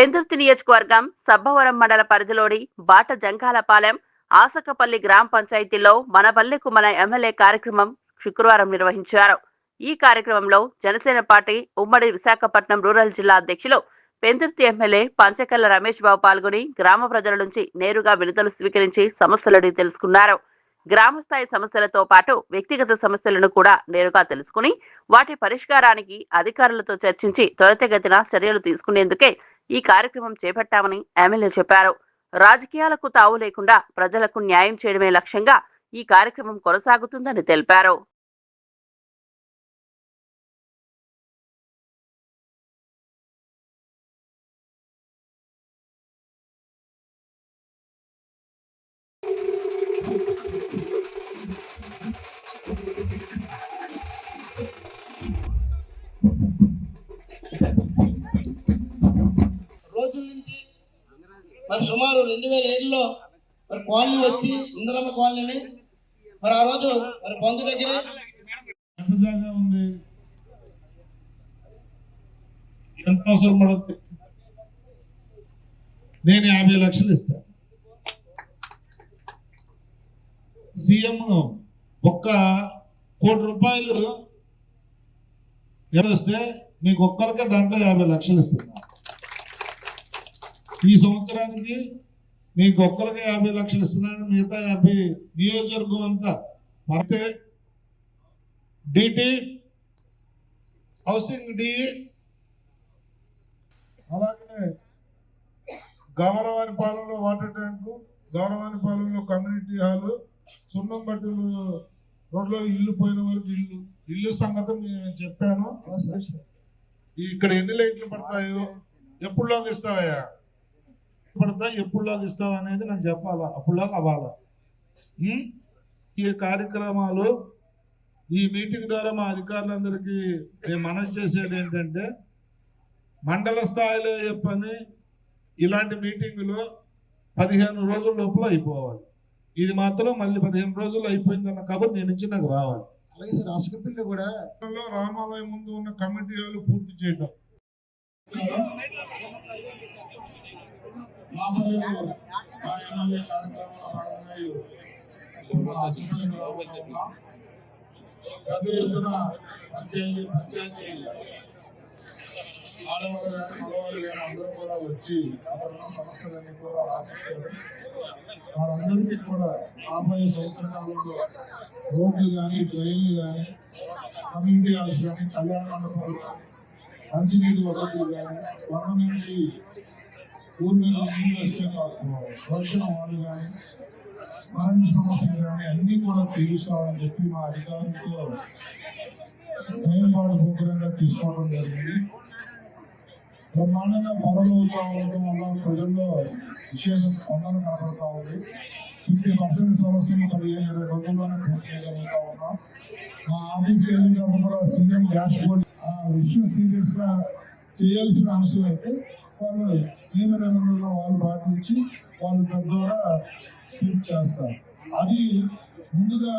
పెందుర్తి నియోజకవర్గం సబ్బవరం మండల పరిధిలోని బాట జంకాలపాలెం ఆసకపల్లి గ్రామ పంచాయతీలో మన పల్లెకు మన ఎమ్మెల్యే కార్యక్రమం శుక్రవారం నిర్వహించారు. ఈ కార్యక్రమంలో జనసేన పార్టీ ఉమ్మడి విశాఖపట్నం రూరల్ జిల్లా అధ్యక్షులు Pendurthi M L A Panchakalla Ramesh Babu పాల్గొని గ్రామ ప్రజల నుంచి నేరుగా విడుదల స్వీకరించి సమస్యలను తెలుసుకున్నారు. గ్రామస్థాయి సమస్యలతో పాటు వ్యక్తిగత సమస్యలను కూడా నేరుగా తెలుసుకుని వాటి పరిష్కారానికి అధికారులతో చర్చించి త్వరితగతిన చర్యలు తీసుకునేందుకే ఈ కార్యక్రమం చేపట్టామని ఎమ్మెల్యే చెప్పారు. రాజకీయాలకు తావు లేకుండా ప్రజలకు న్యాయం చేయడమే లక్ష్యంగా ఈ కార్యక్రమం కొనసాగుతుందని తెలిపారు. మరి సుమారు రెండు వేల ఏడులో మరి కాలనీ వచ్చి ఇందిరమ్మ కాలనీని మరి ఆ రోజు మరి పొందు దగ్గర ఎంత ఉంది. ఎంత అవసరం పడుతుంది నేను యాభై లక్షలు ఇస్తాను. సీఎంను ఒక్క కోటి రూపాయలు వస్తే మీకు ఒక్కరికే దాంట్లో యాభై లక్షలు ఇస్తున్నారు ఈ సంవత్సరానికి మీకు ఒక్కరికే యాభై లక్షలు ఇస్తున్నాను మిగతా యాభై నియోజకవర్గం అంతా. మరితే డిటి హౌసింగ్ డి అలాగే గౌరవాని పాలనలో వాటర్ ట్యాంకు గౌరవాని పాలనలో కమ్యూనిటీ హాల్ సున్నం బట్టలు రోడ్లో ఇల్లు పోయిన వరకు ఇల్లు ఇల్లు సంగతి నేను చెప్పాను. ఇక్కడ ఎన్ని లైట్లు పడతాయో ఎప్పుడులోకి ఇస్తావయ్యా? పడతాయి ఎప్పుడులోకి ఇస్తావు అనేది నాకు చెప్పాలా? అప్పుడులోకి అవ్వాలా? ఈ కార్యక్రమాలు ఈ మీటింగ్ ద్వారా మా అధికారులందరికీ నేను మనవి చేసేది ఏంటంటే మండల స్థాయిలో ఏ పని ఇలాంటి మీటింగులు పదిహేను రోజుల లోపల అయిపోవాలి. ఇది మాత్రం మళ్ళీ పదిహేను రోజులు అయిపోయిందన్న కబుర్ నేను నుంచి నాకు రావాలి. అలాగే సార్ అసకపిల్లి కూడా రామాలయం ముందు ఉన్న కమిటీ వాళ్ళు పూర్తి చేయడం మామూలుగా మా ఎమ్మెల్యే కార్యక్రమంలో భాగంగా ఈ అసెంబ్లీ పెద్ద ఎత్తున పంచాయతీ పంచాయతీ కానీ కానీ అందరూ కూడా వచ్చి అక్కడ సమస్యలన్నీ కూడా రాసిచ్చారు. వారందరికీ కూడా రాబోయే సంవత్సర కాలంలో రోడ్లు కానీ ట్రైన్లు కానీ కమ్యూనిటీ హాల్స్ కానీ కళ్యాణ మండపాలు కానీ మంచినీటి వసతులు కానీ కొండ నుంచి ఊరి మీద నీళ్ళు వాళ్ళు కానీ కరెంటు సమస్యలు కానీ అన్ని కూడా తీరుస్తామని చెప్పి మా అధికారులతో టైంపాటు ప్రోగ్రాంగా తీసుకోవడం జరిగింది. బ్రహ్మాండంగా పనులు అవుతా ఉండటం వల్ల ప్రజల్లో విశేష స్పందన కనపడతా ఉంది. ఫిఫ్టీ పర్సెంట్ సమస్యలు పదిహేను ఇరవై రోజుల్లోనే పూర్తి చేయగలుగుతా ఉన్నాం. మా ఆఫీస్కి వెళ్ళిన తర్వాత కూడా సీఎం డాష్ బోర్డ్ ఆ విషయం సీరియస్గా చేయాల్సిన అంశం అయితే వాళ్ళు నియమ నిబంధనలు వాళ్ళు పాటించి వాళ్ళు తద్వారా స్పీడ్ చేస్తారు. అది ముందుగా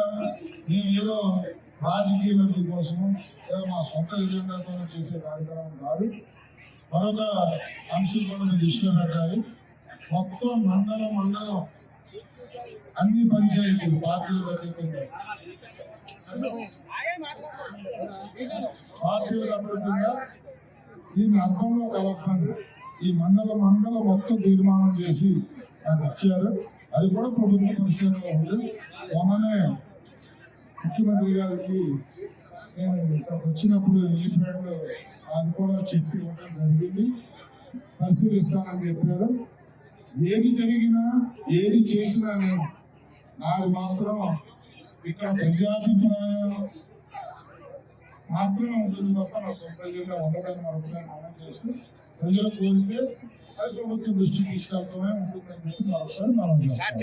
మేము ఏదో రాజకీయ లబ్ధి కోసం లేదా మా సొంత ఎజెండాతో చేసే కార్యక్రమం కాదు. మరొక అంశం కూడా మీరు దృష్టిలో పెట్టాలి. మొత్తం మండలం మండలం అన్ని పంచాయతీలు పార్టీలు అతీతంగా పార్టీలు అతీతంగా దీన్ని అర్థంలో కలపండి. ఈ మండల మండల మొత్తం తీర్మానం చేసి నాకు ఇచ్చారు అది కూడా ప్రభుత్వ పరిశీలనలో ఉంది. మొన్ననే ముఖ్యమంత్రి గారికి నేను వచ్చినప్పుడు వెళ్ళిపోయాడు అది కూడా చెప్పి ఇవ్వడం జరిగింది. పరిశీలిస్తానని చెప్పారు. ఏది జరిగినా ఏది చేసినా నేను నాది మాత్రం ఇక్కడ ప్రజాభిప్రాయం మాత్రమే ఉంటుంది తప్ప నా సొంత జిల్లా ఉండదని మరొకసారి మనం చేస్తూ ప్రజల కోరితే అది ప్రభుత్వం దృష్టికి తీసుకెళ్ళడమే ఉంటుందని చెప్పి మరొకసారి మనం చేస్తాం